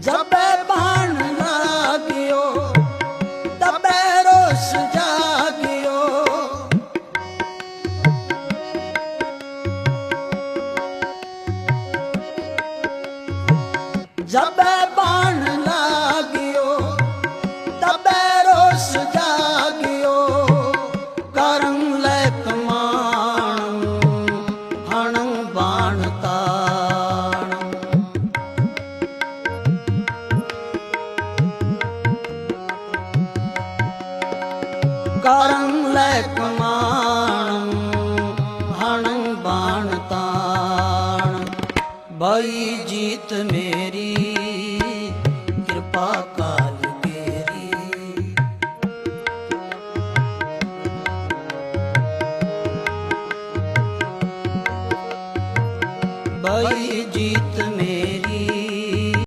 ਜਬੇ ਬਾਣ ਲਾਗਿਓ, ਤਬੇ ਰੋਸ ਜਾਗਿਓ। ਜਬੇ ਬਾਣ ਲਾਗਿਓ, ਤਬੇ ਰੋਸ ਜਾਗਿਓ। ਕਰਮ ਲੈ ਕਮਾਣ ਹਣ ਬਾਣ ਤਾਣ කරන් ලැකමාණ හණං බාණ තාණ බයි ਜੀਤ ਮੇਰੀ ਕਿਰਪਾ ਕਾਲ ਤੇਰੀ। ਬਈ ਜੀਤ